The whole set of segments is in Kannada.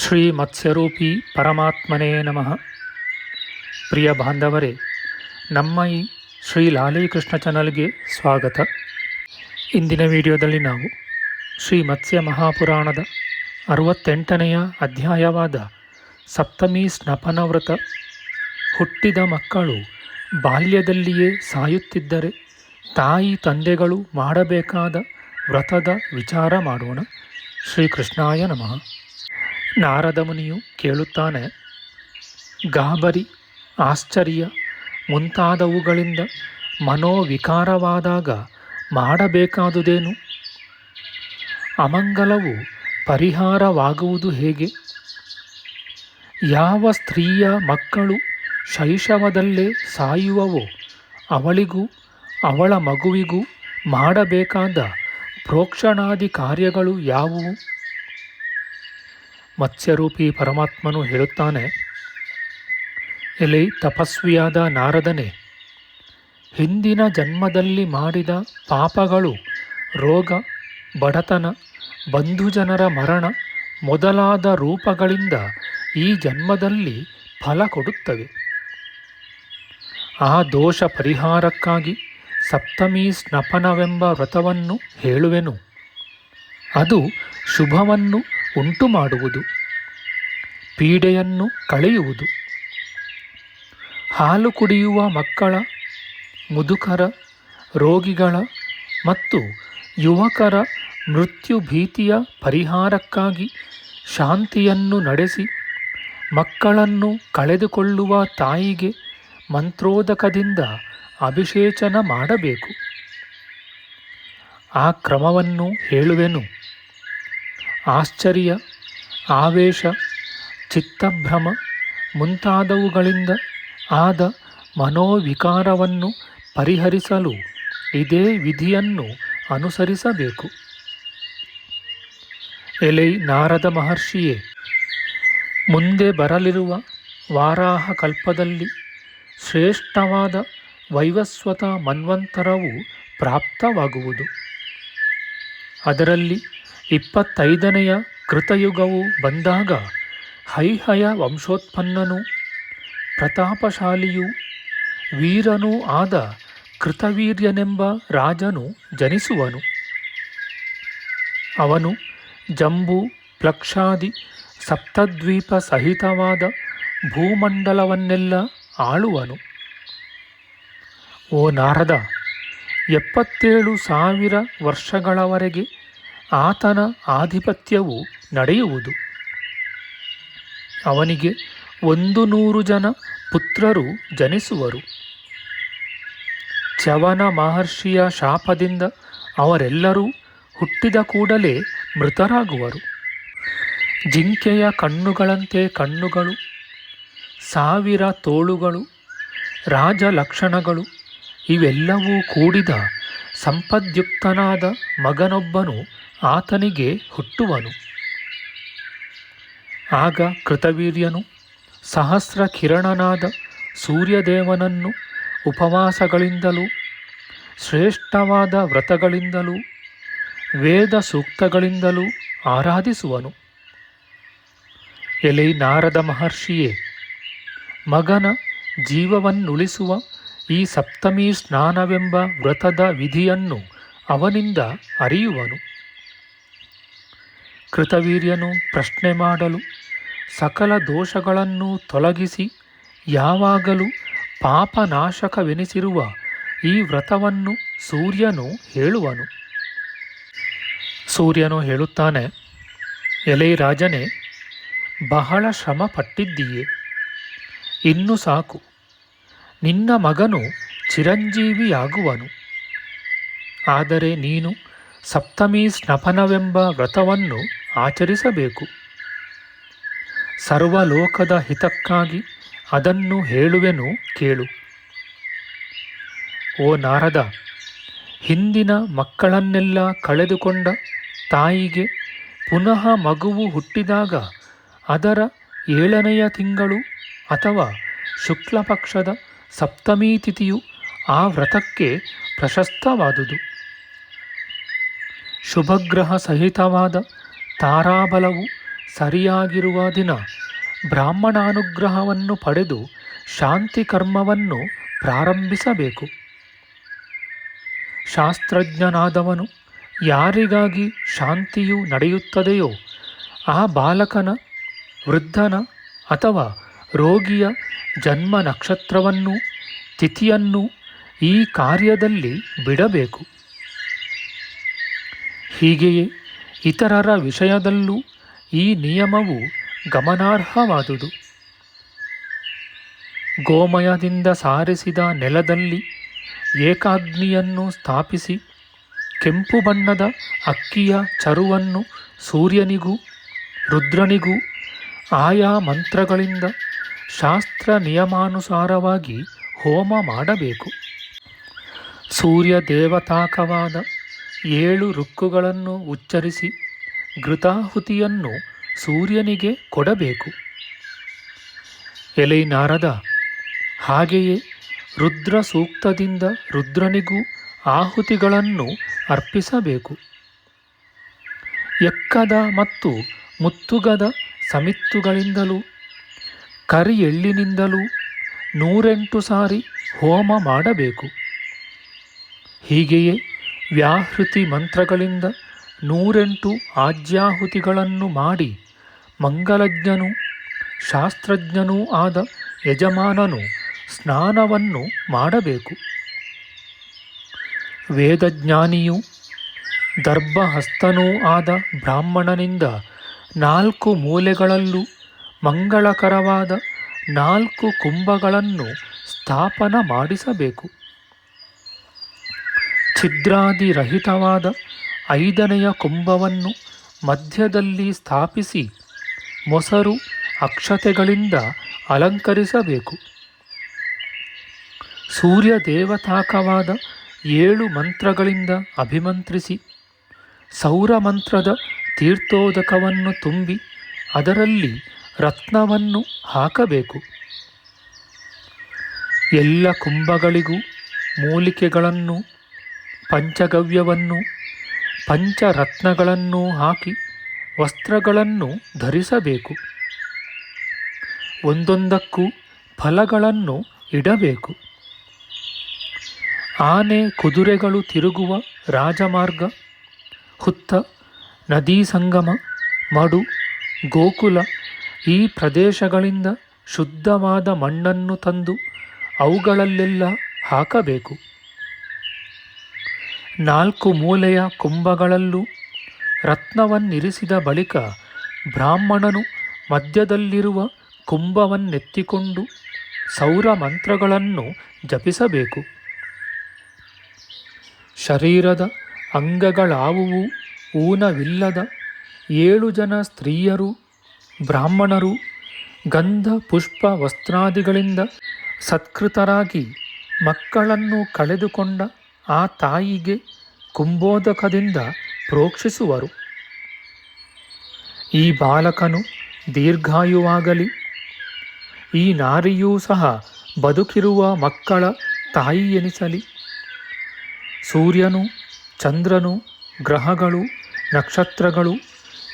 ಶ್ರೀ ಮತ್ಸ್ಯರೂಪಿ ಪರಮಾತ್ಮನೇ ನಮಃ. ಪ್ರಿಯ ಬಾಂಧವರೇ, ನಮ್ಮ ಈ ಶ್ರೀ ಲಾಲೀಕೃಷ್ಣ ಚಾನಲ್ಗೆ ಸ್ವಾಗತ. ಇಂದಿನ ವಿಡಿಯೋದಲ್ಲಿ ನಾವು ಶ್ರೀ ಮತ್ಸ್ಯ ಮಹಾಪುರಾಣದ ಅರವತ್ತೆಂಟನೆಯ ಅಧ್ಯಾಯವಾದ ಸಪ್ತಮಿ ಸ್ನಪನ ವ್ರತ ಹುಟ್ಟಿದ ಮಕ್ಕಳು ಬಾಲ್ಯದಲ್ಲಿಯೇ ಸಾಯುತ್ತಿದ್ದರೆ ತಾಯಿ ತಂದೆಗಳು ಮಾಡಬೇಕಾದ ವ್ರತದ ವಿಚಾರ ಮಾಡೋಣ. ಶ್ರೀಕೃಷ್ಣಾಯ ನಮಃ. ನಾರದ ಮುನಿಯು ಕೇಳುತ್ತಾನೆ, ಗಾಬರಿ, ಆಶ್ಚರ್ಯ ಮುಂತಾದವುಗಳಿಂದ ಮನೋವಿಕಾರವಾದಾಗ ಮಾಡಬೇಕಾದುದೇನು? ಅಮಂಗಲವು ಪರಿಹಾರವಾಗುವುದು ಹೇಗೆ? ಯಾವ ಸ್ತ್ರೀಯ ಮಕ್ಕಳು ಶೈಶವದಲ್ಲೇ ಸಾಯುವವೋ, ಅವಳಿಗೂ ಅವಳ ಮಗುವಿಗೂ ಮಾಡಬೇಕಾದ ಪ್ರೋಕ್ಷಣಾದಿ ಕಾರ್ಯಗಳು ಯಾವುವು? ಮತ್ಸ್ಯರೂಪಿ ಪರಮಾತ್ಮನು ಹೇಳುತ್ತಾನೆ ಎಲೆ ತಪಸ್ವಿಯಾದ ನಾರದನೆ, ಹಿಂದಿನ ಜನ್ಮದಲ್ಲಿ ಮಾಡಿದ ಪಾಪಗಳು, ರೋಗ, ಬಡತನ, ಬಂಧುಜನರ ಮರಣ ಮೊದಲಾದ ರೂಪಗಳಿಂದ ಈ ಜನ್ಮದಲ್ಲಿ ಫಲ ಕೊಡುತ್ತವೆ. ಆ ದೋಷ ಪರಿಹಾರಕ್ಕಾಗಿ ಸಪ್ತಮಿ ಸ್ನಪನವೆಂಬ ವ್ರತವನ್ನು ಹೇಳುವೆನು. ಅದು ಶುಭವನ್ನು ಉಂಟು ಮಾಡುವುದು ಪೀಡೆಯನ್ನು ಕಳೆಯುವುದು. ಹಾಲು ಕುಡಿಯುವ ಮಕ್ಕಳ, ಮುದುಕರ, ರೋಗಿಗಳ ಮತ್ತು ಯುವಕರ ಮೃತ್ಯು ಭೀತಿಯ ಪರಿಹಾರಕ್ಕಾಗಿ ಶಾಂತಿಯನ್ನು ನಡೆಸಿ ಮಕ್ಕಳನ್ನು ಕಳೆದುಕೊಳ್ಳುವ ತಾಯಿಗೆ ಮಂತ್ರೋದಕದಿಂದ ಅಭಿಷೇಚನ ಮಾಡಬೇಕು. ಆ ಕ್ರಮವನ್ನು ಹೇಳುವೆನು. ಆಶ್ಚರ್ಯ, ಆವೇಶ, ಚಿತ್ತಭ್ರಮ ಮುಂತಾದವುಗಳಿಂದ ಆದ ಮನೋವಿಕಾರವನ್ನು ಪರಿಹರಿಸಲು ಇದೇ ವಿಧಿಯನ್ನು ಅನುಸರಿಸಬೇಕು. ಎಲೈ ನಾರದ ಮಹರ್ಷಿಯೇ, ಮುಂದೆ ಬರಲಿರುವ ವಾರಾಹ ಕಲ್ಪದಲ್ಲಿ ಶ್ರೇಷ್ಠವಾದ ವೈವಸ್ವತ ಮನ್ವಂತರವು ಪ್ರಾಪ್ತವಾಗುವುದು. ಅದರಲ್ಲಿ ಇಪ್ಪತ್ತೈದನೆಯ ಕೃತಯುಗವು ಬಂದಾಗ ಹೈಹಯ ವಂಶೋತ್ಪನ್ನನು ಪ್ರತಾಪಶಾಲಿಯೂ ವೀರನೂ ಆದ ಕೃತವೀರ್ಯನೆಂಬ ರಾಜನು ಜನಿಸುವನು. ಅವನು ಜಂಬೂ, ಪ್ಲಕ್ಷಾದಿ, ಸಪ್ತದ್ವೀಪ ಸಹಿತವಾದ ಭೂಮಂಡಲವನ್ನೆಲ್ಲ ಆಳುವನು. ಓ ನಾರದ, ಎಪ್ಪತ್ತೇಳು ಸಾವಿರ ವರ್ಷಗಳವರೆಗೆ ಆತನ ಆಧಿಪತ್ಯವು ನಡೆಯುವುದು. ಅವನಿಗೆ ಒಂದು ನೂರು ಜನ ಪುತ್ರರು ಜನಿಸುವರು. ಚವನ ಮಹರ್ಷಿಯ ಶಾಪದಿಂದ ಅವರೆಲ್ಲರೂ ಹುಟ್ಟಿದ ಕೂಡಲೇ ಮೃತರಾಗುವರು. ಜಿಂಕೆಯ ಕಣ್ಣುಗಳಂತೆ ಕಣ್ಣುಗಳು, ಸಾವಿರ ತೋಳುಗಳು, ರಾಜ ಲಕ್ಷಣಗಳು, ಇವೆಲ್ಲವೂ ಕೂಡಿದ ಸಂಪದ್ಯುಕ್ತನಾದ ಮಗನೊಬ್ಬನು ಆತನಿಗೆ ಹುಟ್ಟುವನು. ಆಗ ಕೃತವೀರ್ಯನು ಸಹಸ್ರ ಕಿರಣನಾದ ಸೂರ್ಯದೇವನನ್ನು ಉಪವಾಸಗಳಿಂದಲೂ, ಶ್ರೇಷ್ಠವಾದ ವ್ರತಗಳಿಂದಲೂ, ವೇದ ಸೂಕ್ತಗಳಿಂದಲೂ ಆರಾಧಿಸುವನು. ಎಲೆ ನಾರದ ಮಹರ್ಷಿಯೇ, ಮಗನ ಜೀವವನ್ನುಳಿಸುವ ಈ ಸಪ್ತಮಿ ಸ್ನಾನವೆಂಬ ವ್ರತದ ವಿಧಿಯನ್ನು ಅವನಿಂದ ಅರಿಯುವನು. ಕೃತವೀರ್ಯನು ಪ್ರಶ್ನೆ ಮಾಡಲು, ಸಕಲ ದೋಷಗಳನ್ನು ತೊಲಗಿಸಿ ಯಾವಾಗಲೂ ಪಾಪನಾಶಕವೆನಿಸಿರುವ ಈ ವ್ರತವನ್ನು ಸೂರ್ಯನು ಹೇಳುವನು. ಸೂರ್ಯನು ಹೇಳುತ್ತಾನೆ, ಎಲೆ ರಾಜನೇ, ಬಹಳ ಶ್ರಮ ಪಟ್ಟಿದ್ದೀಯೆ ಇನ್ನು ಸಾಕು, ನಿನ್ನ ಮಗನು ಚಿರಂಜೀವಿಯಾಗುವನು. ಆದರೆ ನೀನು ಸಪ್ತಮಿ ಸ್ನಪನವೆಂಬ ವ್ರತವನ್ನು ಆಚರಿಸಬೇಕು. ಸರ್ವಲೋಕದ ಹಿತಕ್ಕಾಗಿ ಅದನ್ನು ಹೇಳುವೆನು ಕೇಳು. ಓ ನಾರದ, ಹಿಂದಿನ ಮಕ್ಕಳನ್ನೆಲ್ಲ ಕಳೆದುಕೊಂಡ ತಾಯಿಗೆ ಪುನಃ ಮಗುವು ಹುಟ್ಟಿದಾಗ ಅದರ ಏಳನೆಯ ತಿಂಗಳು ಅಥವಾ ಶುಕ್ಲಪಕ್ಷದ ಸಪ್ತಮೀ ತಿಥಿಯು ಆ ವ್ರತಕ್ಕೆ ಪ್ರಶಸ್ತವಾದುದು. ಶುಭಗ್ರಹ ಸಹಿತವಾದ ತಾರಾಬಲವು ಸರಿಯಾಗಿರುವ ದಿನ ಬ್ರಾಹ್ಮಣಾನುಗ್ರಹವನ್ನು ಪಡೆದು ಶಾಂತಿ ಕರ್ಮವನ್ನು ಪ್ರಾರಂಭಿಸಬೇಕು. ಶಾಸ್ತ್ರಜ್ಞನಾದವನು ಯಾರಿಗಾಗಿ ಶಾಂತಿಯು ನಡೆಯುತ್ತದೆಯೋ ಆ ಬಾಲಕನ, ವೃದ್ಧನ ಅಥವಾ ರೋಗಿಯ ಜನ್ಮ ನಕ್ಷತ್ರವನ್ನು ತಿಥಿಯನ್ನು ಈ ಕಾರ್ಯದಲ್ಲಿ ಬಿಡಬೇಕು. ಹೀಗೆಯೇ ಇತರರ ವಿಷಯದಲ್ಲೂ ಈ ನಿಯಮವು ಗಮನಾರ್ಹವಾದುದು. ಗೋಮಯದಿಂದ ಸಾರಿಸಿದ ನೆಲದಲ್ಲಿ ಏಕಾಗ್ನಿಯನ್ನು ಸ್ಥಾಪಿಸಿ ಕೆಂಪು ಬಣ್ಣದ ಅಕ್ಕಿಯ ಚರುವನ್ನು ಸೂರ್ಯನಿಗೂ ರುದ್ರನಿಗೂ ಆಯಾ ಮಂತ್ರಗಳಿಂದ ಶಾಸ್ತ್ರ ನಿಯಮಾನುಸಾರವಾಗಿ ಹೋಮ ಮಾಡಬೇಕು. ಸೂರ್ಯ ದೇವತಾಕವಾದ ಏಳು ರುಕ್ಕುಗಳನ್ನು ಉಚ್ಚರಿಸಿ ಘೃತಾಹುತಿಯನ್ನು ಸೂರ್ಯನಿಗೆ ಕೊಡಬೇಕು. ಎಲೈ ನಾರದ, ಹಾಗೆಯೇ ರುದ್ರ ಸೂಕ್ತದಿಂದ ರುದ್ರನಿಗೂ ಆಹುತಿಗಳನ್ನು ಅರ್ಪಿಸಬೇಕು. ಎಕ್ಕದ ಮತ್ತು ಮುತ್ತುಗದ ಸಮಿತ್ತುಗಳಿಂದಲೂ ಕರಿ ಎಳ್ಳಿನಿಂದಲೂ ನೂರೆಂಟು ಸಾರಿ ಹೋಮ ಮಾಡಬೇಕು. ಹೀಗೆಯೇ ವ್ಯಾಹೃತಿ ಮಂತ್ರಗಳಿಂದ ನೂರೆಂಟು ಆಜ್ಯಾಹುತಿಗಳನ್ನು ಮಾಡಿ ಮಂಗಲಜ್ಞನೂ ಶಾಸ್ತ್ರಜ್ಞನೂ ಆದ ಯಜಮಾನನು ಸ್ನಾನವನ್ನು ಮಾಡಬೇಕು. ವೇದಜ್ಞಾನಿಯೂ ದರ್ಭಹಸ್ತನೂ ಆದ ಬ್ರಾಹ್ಮಣನಿಂದ ನಾಲ್ಕು ಮೂಲೆಗಳಲ್ಲೂ ಮಂಗಳಕರವಾದ ನಾಲ್ಕು ಕುಂಭಗಳನ್ನು ಸ್ಥಾಪನ ಮಾಡಿಸಬೇಕು. ಛಿದ್ರಾದಿರಹಿತವಾದ ಐದನೆಯ ಕುಂಭವನ್ನು ಮಧ್ಯದಲ್ಲಿ ಸ್ಥಾಪಿಸಿ ಮೊಸರು ಅಕ್ಷತೆಗಳಿಂದ ಅಲಂಕರಿಸಬೇಕು. ಸೂರ್ಯ ದೇವತಾಕವಾದ ಏಳು ಮಂತ್ರಗಳಿಂದ ಅಭಿಮಂತ್ರಿಸಿ ಸೌರ ಮಂತ್ರದ ತೀರ್ಥೋದಕವನ್ನು ತುಂಬಿ ಅದರಲ್ಲಿ ರತ್ನವನ್ನು ಹಾಕಬೇಕು. ಎಲ್ಲ ಕುಂಭಗಳಿಗೂ ಮೂಲಿಕೆಗಳನ್ನು ಪಂಚಗವ್ಯವನ್ನು, ಪಂಚರತ್ನಗಳನ್ನು ಹಾಕಿ ವಸ್ತ್ರಗಳನ್ನು ಧರಿಸಬೇಕು. ಒಂದೊಂದಕ್ಕೂ ಫಲಗಳನ್ನು ಇಡಬೇಕು. ಆನೆ ಕುದುರೆಗಳು ತಿರುಗುವ ರಾಜಮಾರ್ಗ, ಹುತ್ತ, ನದೀ ಸಂಗಮ, ಮಡು, ಗೋಕುಲ ಈ ಪ್ರದೇಶಗಳಿಂದ ಶುದ್ಧವಾದ ಮಣ್ಣನ್ನು ತಂದು ಅವುಗಳಲ್ಲೆಲ್ಲ ಹಾಕಬೇಕು. ನಾಲ್ಕು ಮೂಲೆಯ ಕುಂಭಗಳಲ್ಲೂ ರತ್ನವನ್ನಿರಿಸಿದ ಬಳಿಕ ಬ್ರಾಹ್ಮಣನು ಮಧ್ಯದಲ್ಲಿರುವ ಕುಂಭವನ್ನೆತ್ತಿಕೊಂಡು ಸೌರ ಮಂತ್ರಗಳನ್ನು ಜಪಿಸಬೇಕು. ಶರೀರದ ಅಂಗಗಳಾವುವು ಊನವಿಲ್ಲದ ಏಳು ಜನ ಸ್ತ್ರೀಯರು, ಬ್ರಾಹ್ಮಣರು, ಗಂಧ ಪುಷ್ಪ ವಸ್ತ್ರಾದಿಗಳಿಂದ ಸತ್ಕೃತರಾಗಿ ಮಕ್ಕಳನ್ನು ಕಳೆದುಕೊಂಡ ಆ ತಾಯಿಗೆ ಕುಂಬೋದಕದಿಂದ ಪ್ರೋಕ್ಷಿಸುವರು. ಈ ಬಾಲಕನು ದೀರ್ಘಾಯುವಾಗಲಿ, ಈ ನಾರಿಯೂ ಸಹ ಬದುಕಿರುವ ಮಕ್ಕಳ ತಾಯಿ ಎನಿಸಲಿ. ಸೂರ್ಯನು, ಚಂದ್ರನು, ಗ್ರಹಗಳು, ನಕ್ಷತ್ರಗಳು,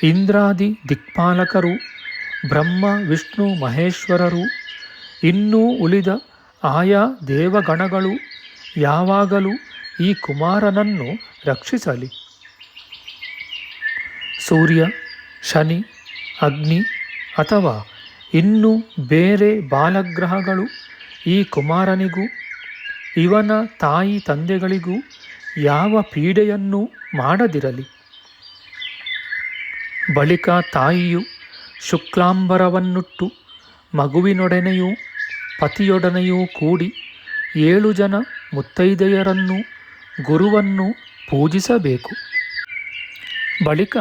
ಇಂದ್ರಾದಿ ದಿಕ್ಪಾಲಕರು, ಬ್ರಹ್ಮ, ವಿಷ್ಣು, ಮಹೇಶ್ವರರು, ಇನ್ನೂ ಉಳಿದ ಆಯಾ ದೇವಗಣಗಳು ಯಾವಾಗಲೂ ಈ ಕುಮಾರನನ್ನು ರಕ್ಷಿಸಲಿ. ಸೂರ್ಯ, ಶನಿ, ಅಗ್ನಿ ಅಥವಾ ಇನ್ನು ಬೇರೆ ಬಾಲಗ್ರಹಗಳು ಈ ಕುಮಾರನಿಗೂ, ಇವನ ತಾಯಿ ತಂದೆಗಳಿಗೂ ಯಾವ ಪೀಡೆಯನ್ನೂ ಮಾಡದಿರಲಿ. ಬಳಿಕ ತಾಯಿಯು ಶುಕ್ಲಾಂಬರವನ್ನುಟ್ಟು ಮಗುವಿನೊಡನೆಯೂ ಪತಿಯೊಡನೆಯೂ ಕೂಡಿ ಏಳು ಜನ ಮುತ್ತೈದೆಯರನ್ನು ಗುರುವನ್ನು ಪೂಜಿಸಬೇಕು. ಬಳಿಕ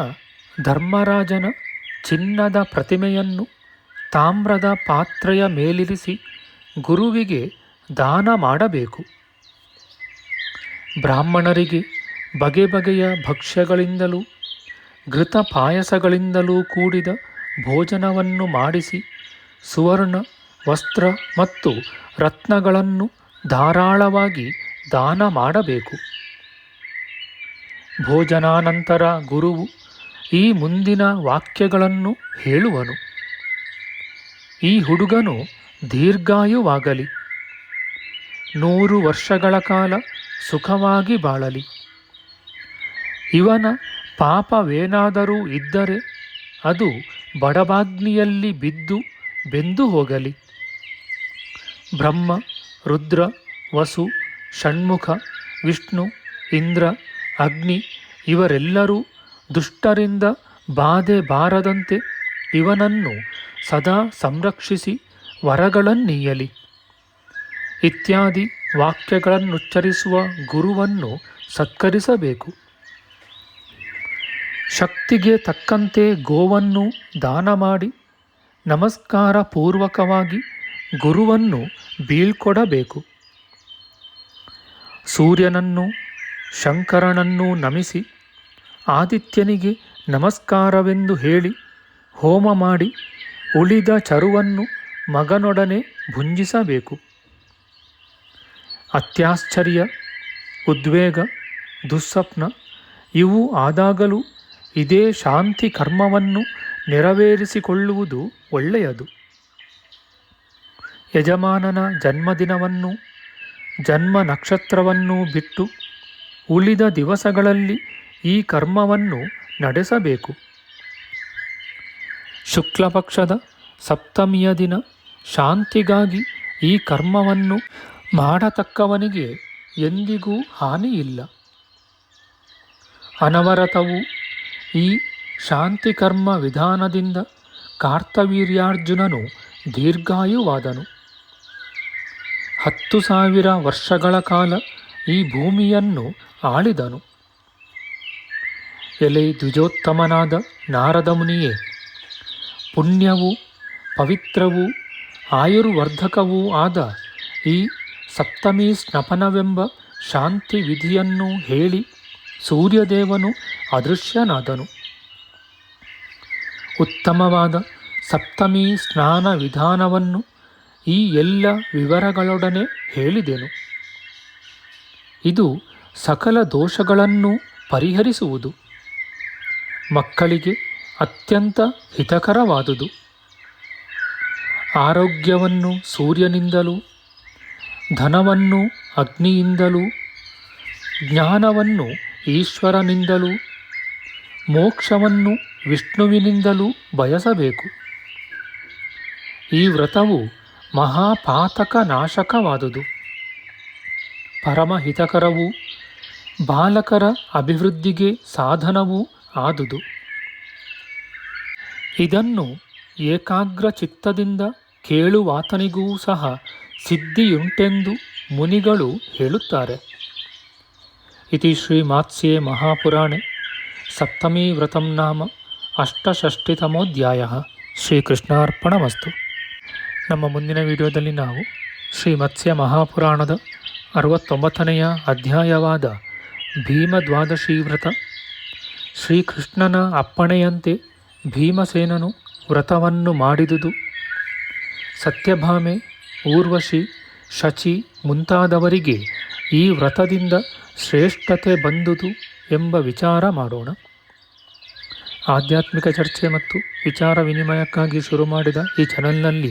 ಧರ್ಮರಾಜನ ಚಿನ್ನದ ಪ್ರತಿಮೆಯನ್ನು ತಾಮ್ರದ ಪಾತ್ರೆಯ ಮೇಲಿರಿಸಿ ಗುರುವಿಗೆ ದಾನ ಮಾಡಬೇಕು. ಬ್ರಾಹ್ಮಣರಿಗೆ ಬಗೆ ಬಗೆಯ ಭಕ್ಷ್ಯಗಳಿಂದಲೂ, ಘೃತ ಪಾಯಸಗಳಿಂದಲೂ ಕೂಡಿದ ಭೋಜನವನ್ನು ಮಾಡಿಸಿ ಸುವರ್ಣ, ವಸ್ತ್ರ ಮತ್ತು ರತ್ನಗಳನ್ನು ಧಾರಾಳವಾಗಿ ದಾನ ಮಾಡಬೇಕು. ಭೋಜನಾನಂತರ ಗುರುವು ಈ ಮುಂದಿನ ವಾಕ್ಯಗಳನ್ನು ಹೇಳುವನು. ಈ ಹುಡುಗನು ದೀರ್ಘಾಯುವಾಗಲಿ. ನೂರು ವರ್ಷಗಳ ಕಾಲ ಸುಖವಾಗಿ ಬಾಳಲಿ. ಇವನ ಪಾಪವೇನಾದರೂ ಇದ್ದರೆ ಅದು ಬಡಬಾಗ್ನಿಯಲ್ಲಿ ಬಿದ್ದು ಬೆಂದು ಹೋಗಲಿ. ಬ್ರಹ್ಮ, ರುದ್ರ, ವಸು ಷಣ್ಮುಖ, ವಿಷ್ಣು, ಇಂದ್ರ, ಅಗ್ನಿ ಇವರೆಲ್ಲರೂ ದುಷ್ಟರಿಂದ ಬಾಧೆ ಬಾರದಂತೆ ಇವನನ್ನು ಸದಾ ಸಂರಕ್ಷಿಸಿ ವರಗಳನ್ನೀಯಲಿ. ಇತ್ಯಾದಿ ವಾಕ್ಯಗಳನ್ನುಚ್ಚರಿಸುವ ಗುರುವನ್ನು ಸತ್ಕರಿಸಬೇಕು. ಶಕ್ತಿಗೆ ತಕ್ಕಂತೆ ಗೋವನ್ನು ದಾನ ಮಾಡಿ ನಮಸ್ಕಾರ ಪೂರ್ವಕವಾಗಿ ಗುರುವನ್ನು ಬೀಳ್ಕೊಡಬೇಕು. ಸೂರ್ಯನನ್ನು ಶಂಕರನನ್ನೂ ನಮಿಸಿ ಆದಿತ್ಯನಿಗೆ ನಮಸ್ಕಾರವೆಂದು ಹೇಳಿ ಹೋಮ ಮಾಡಿ ಉಳಿದ ಚರುವನ್ನು ಮಗನೊಡನೆ ಭುಂಜಿಸಬೇಕು. ಅತ್ಯಾಶ್ಚರ್ಯ, ಉದ್ವೇಗ ದುಸ್ಸಪ್ನ ಇವು ಆದಾಗಲೂ ಇದೇ ಶಾಂತಿ ಕರ್ಮವನ್ನು ನೆರವೇರಿಸಿಕೊಳ್ಳುವುದು ಒಳ್ಳೆಯದು. ಯಜಮಾನನ ಜನ್ಮದಿನವನ್ನು ಜನ್ಮ ನಕ್ಷತ್ರವನ್ನೂ ಬಿಟ್ಟು ಉಳಿದ ದಿವಸಗಳಲ್ಲಿ ಈ ಕರ್ಮವನ್ನು ನಡೆಸಬೇಕು. ಶುಕ್ಲಪಕ್ಷದ ಸಪ್ತಮಿಯ ದಿನ ಶಾಂತಿಗಾಗಿ ಈ ಕರ್ಮವನ್ನು ಮಾಡತಕ್ಕವನಿಗೆ ಎಂದಿಗೂ ಹಾನಿಯಿಲ್ಲ. ಅನವರತವು ಈ ಶಾಂತಿಕರ್ಮ ವಿಧಾನದಿಂದ ಕಾರ್ತವೀರ್ಯಾರ್ಜುನನು ದೀರ್ಘಾಯುವಾದನು. ಹತ್ತು ಸಾವಿರ ವರ್ಷಗಳ ಕಾಲ ಈ ಭೂಮಿಯನ್ನು ಆಳಿದನು. ಎಲೆ ದ್ವಿಜೋತ್ತಮನಾದ ನಾರದ ಮುನಿಯೇ, ಪುಣ್ಯವೂ ಪವಿತ್ರವೂ ಆಯುರ್ವರ್ಧಕವೂ ಆದ ಈ ಸಪ್ತಮಿ ಸ್ನಪನವೆಂಬ ಶಾಂತಿ ವಿಧಿಯನ್ನು ಹೇಳಿ ಸೂರ್ಯದೇವನು ಅದೃಶ್ಯನಾದನು. ಉತ್ತಮವಾದ ಸಪ್ತಮಿ ಸ್ನಾನ ವಿಧಾನವನ್ನು ಈ ಎಲ್ಲ ವಿವರಗಳೊಡನೆ ಹೇಳಿದೆನು. ಇದು ಸಕಲ ದೋಷಗಳನ್ನು ಪರಿಹರಿಸುವುದು. ಮಕ್ಕಳಿಗೆ ಅತ್ಯಂತ ಹಿತಕರವಾದುದು. ಆರೋಗ್ಯವನ್ನು ಸೂರ್ಯನಿಂದಲೂ, ಧನವನ್ನು ಅಗ್ನಿಯಿಂದಲೂ, ಜ್ಞಾನವನ್ನು ಈಶ್ವರನಿಂದಲೂ, ಮೋಕ್ಷವನ್ನು ವಿಷ್ಣುವಿನಿಂದಲೂ ಬಯಸಬೇಕು. ಈ ವ್ರತವು ಮಹಾಪಾತಕ ನಾಶಕವಾದುದು ಪರಮಹಿತಕರವೂ ಬಾಲಕರ ಅಭಿವೃದ್ಧಿಗೆ ಸಾಧನವೂ ಆದುದು. ಇದನ್ನು ಏಕಾಗ್ರ ಚಿತ್ತದಿಂದ ಕೇಳುವಾತನಿಗೂ ಸಹ ಸಿದ್ಧಿಯುಂಟೆಂದು ಮುನಿಗಳು ಹೇಳುತ್ತಾರೆ. ಇತಿ ಶ್ರೀ ಮಾತ್ಸ್ಯೆ ಮಹಾಪುರಾಣೆ ಸಪ್ತಮೀ ವ್ರತಂ ನಾಮ ಅಷ್ಟಷಷ್ಟಿತಮೋಧ್ಯಾಯ ಶ್ರೀಕೃಷ್ಣಾರ್ಪಣಮಸ್ತು. ನಮ್ಮ ಮುಂದಿನ ವಿಡಿಯೋದಲ್ಲಿ ನಾವು ಶ್ರೀ ಮತ್ಸ್ಯ ಮಹಾಪುರಾಣದ ಅರವತ್ತೊಂಬತ್ತನೆಯ ಅಧ್ಯಾಯವಾದ ಭೀಮ ದ್ವಾದಶಿ ವ್ರತ. ಶ್ರೀಕೃಷ್ಣನ ಅಪ್ಪಣೆಯಂತೆ ಭೀಮಸೇನನು ವ್ರತವನ್ನು ಮಾಡಿದುದು. ಸತ್ಯಭಾಮೆ, ಊರ್ವಶಿ, ಶಚಿ ಮುಂತಾದವರಿಗೆ ಈ ವ್ರತದಿಂದ ಶ್ರೇಷ್ಠತೆ ಬಂದುದು ಎಂಬ ವಿಚಾರ ಮಾಡೋಣ. ಆಧ್ಯಾತ್ಮಿಕ ಚರ್ಚೆ ಮತ್ತು ವಿಚಾರ ವಿನಿಮಯಕ್ಕಾಗಿ ಶುರು ಮಾಡಿದ ಈ ಚಾನಲ್ನಲ್ಲಿ